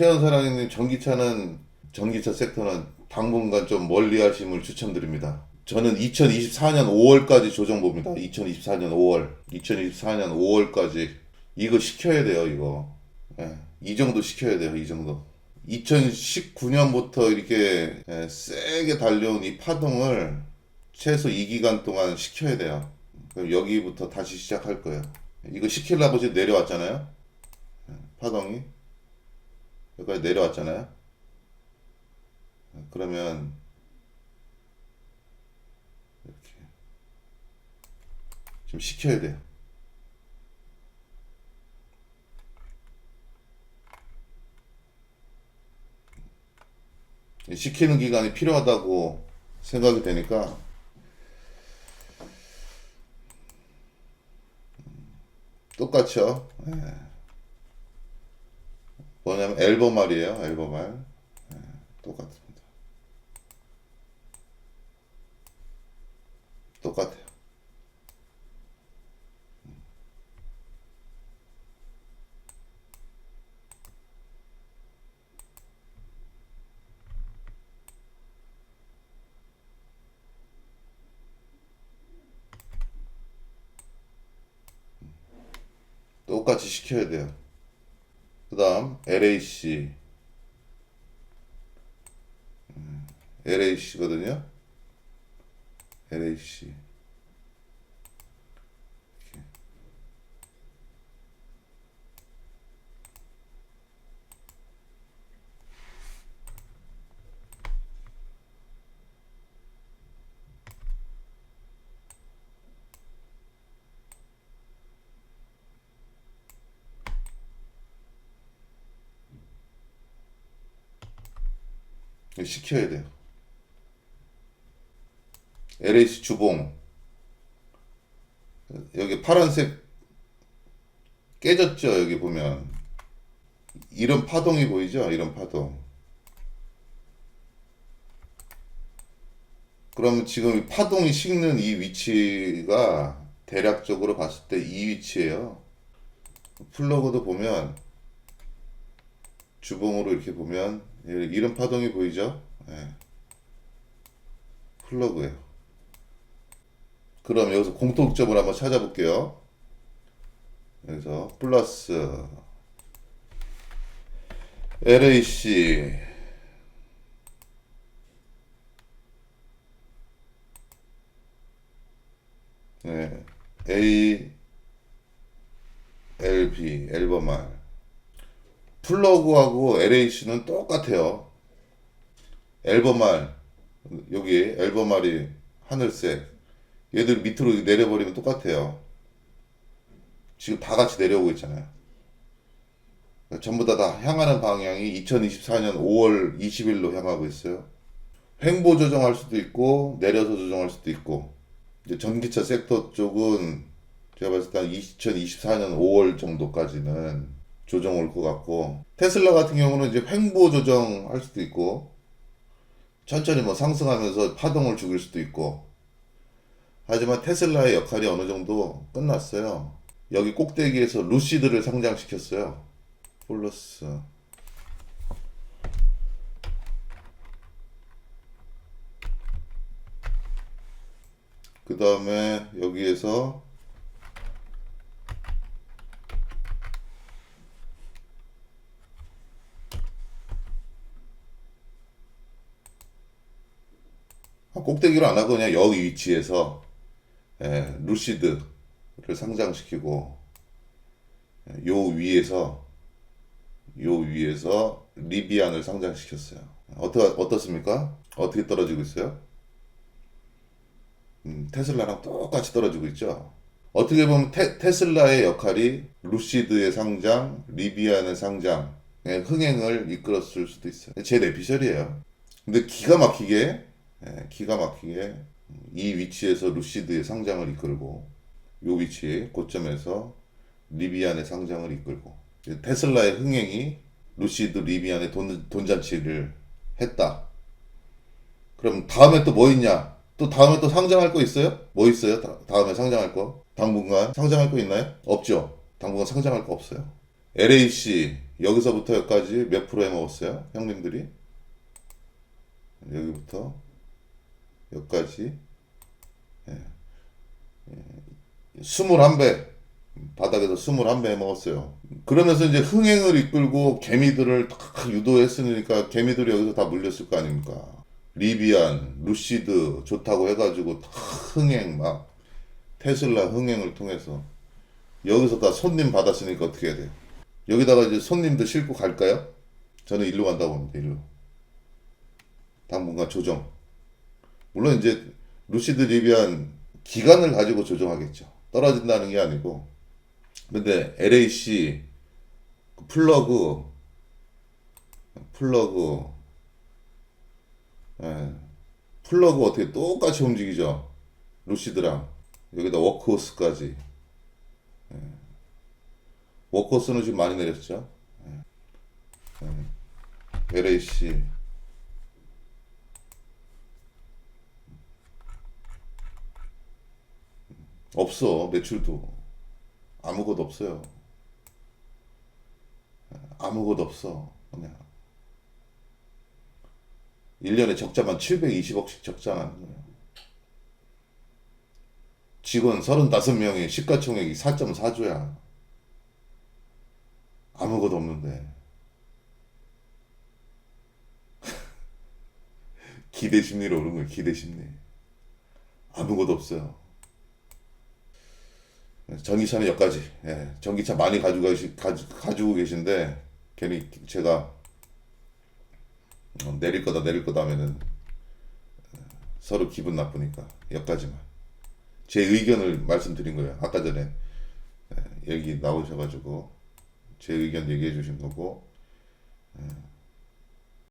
최현 사랑님 전기차는 전기차 섹터는 당분간 좀 멀리 하심을 추천드립니다. 저는 2024년 5월까지 조정 봅니다. 2024년 5월, 2024년 5월까지 이거 시켜야 돼요. 이거 예, 이 정도 시켜야 돼요. 이 정도. 2019년부터 이렇게 예, 세게 달려온 이 파동을 최소 이 기간 동안 시켜야 돼요. 그럼 여기부터 다시 시작할 거예요. 이거 시키려고 지금 내려왔잖아요. 예, 파동이 여기까지 내려왔잖아요. 예, 그러면 이렇게 좀 시켜야 돼요. 시키는 기간이 필요하다고 생각이 되니까 똑같죠. 예. 뭐냐면 앨범 말이에요. 앨범 말. 예, 똑같습니다. 똑같아요. 똑같이 시켜야 돼요. 그 다음 LAC 음, LAC거든요. LAC 시켜야 돼요. LH 주봉. 여기 파란색 깨졌죠 여기 보면. 이런 파동이 보이죠? 이런 파동. 그러면 지금 이 파동이 식는 이 위치가 대략적으로 봤을 때 이 위치예요. 플러그도 보면 주봉으로 이렇게 보면 이런 파동이 보이죠 예. 플러그예요 그럼 여기서 공통점을 한번 찾아볼게요. 여기서 플러스 LAC 네, A LB 앨범 알 플러그하고 LAC는 똑같아요. 앨범 알 여기 앨범 알이 하늘색 얘들 밑으로 내려버리면 똑같아요. 지금 다 같이 내려오고 있잖아요. 전부 다, 다 향하는 방향이 2024년 5월 20일로 향하고 있어요. 횡보 조정할 수도 있고 내려서 조정할 수도 있고 이제 전기차 섹터 쪽은 제가 봤을 때한 2024년 5월 정도까지는 조정 올 것 같고 테슬라 같은 경우는 이제 횡보 조정 할 수도 있고 천천히 뭐 상승하면서 파동을 죽일 수도 있고 하지만 테슬라의 역할이 어느 정도 끝났어요. 여기 꼭대기에서 루시드를 성장시켰어요. 플러스 그 다음에 여기에서 꼭대기로 안 하고 그냥 여기 위치에서 예, 루시드를 상장시키고 예, 요 위에서 요 위에서 리비안을 상장시켰어요. 어떠 어떻습니까? 어떻게 떨어지고 있어요? 음, 테슬라랑 똑같이 떨어지고 있죠. 어떻게 보면 테, 테슬라의 역할이 루시드의 상장, 리비안의 상장, 예, 흥행을 이끌었을 수도 있어요. 제 내피셜이에요. 근데 기가 막히게, 예, 기가 막히게 이 위치에서 루시드의 상장을 이끌고 요 위치 고점에서 리비안의 상장을 이끌고 테슬라의 흥행이 루시드 리비안의 돈, 돈잔치를 했다. 그럼 다음에 또 뭐 있냐? 또 다음에 또 상장할 거 있어요? 뭐 있어요? 다, 다음에 상장할 거? 당분간 상장할 거 있나요? 없죠. 당분간 상장할 거 없어요. LAC 여기서부터 여기까지 몇 프로 해먹었어요? 형님들이 여기부터 여기까지 예. 예. 21배 바닥에서 21배 해먹었어요 그러면서 이제 흥행을 이끌고 개미들을 다 유도했으니까 개미들이 여기서 다 물렸을 거 아닙니까 리비안, 루시드 좋다고 해가지고 다 흥행 막 테슬라 흥행을 통해서 여기서 다 손님 받았으니까 어떻게 해야 돼요? 여기다가 이제 손님들 싣고 갈까요? 저는 일로 간다고 봅니다. 일로. 당분간 조정. 물론 이제 루시드 리비안 기간을 가지고 조정하겠죠. 떨어진다는 게 아니고. 근데 LAC 그 플러그 플러그 예. 플러그 어떻게 똑같이 움직이죠? 루시드랑 여기다 워크호스까지 예. 워크호스는 지금 많이 내렸죠? 예. 예. LAC 없어 매출도 아무것도 없어요 예. 아무것도 없어 그냥 1년에 적자만 720억씩 적자하는 거예요. 직원 35명이 시가총액이 4.4조야. 아무것도 없는데. 기대 심리로 오른 거예요, 기대 심리. 아무것도 없어요. 전기차는 여기까지. 예, 전기차 많이 가지고, 가지, 가지고 계신데, 괜히 제가 어, 내릴 거다 내릴 거다 하면은 어, 서로 기분 나쁘니까 여기까지만 제 의견을 말씀드린 거예요 아까 전에 예, 얘기 나오셔가지고 제 의견 얘기해 주신 거고 예,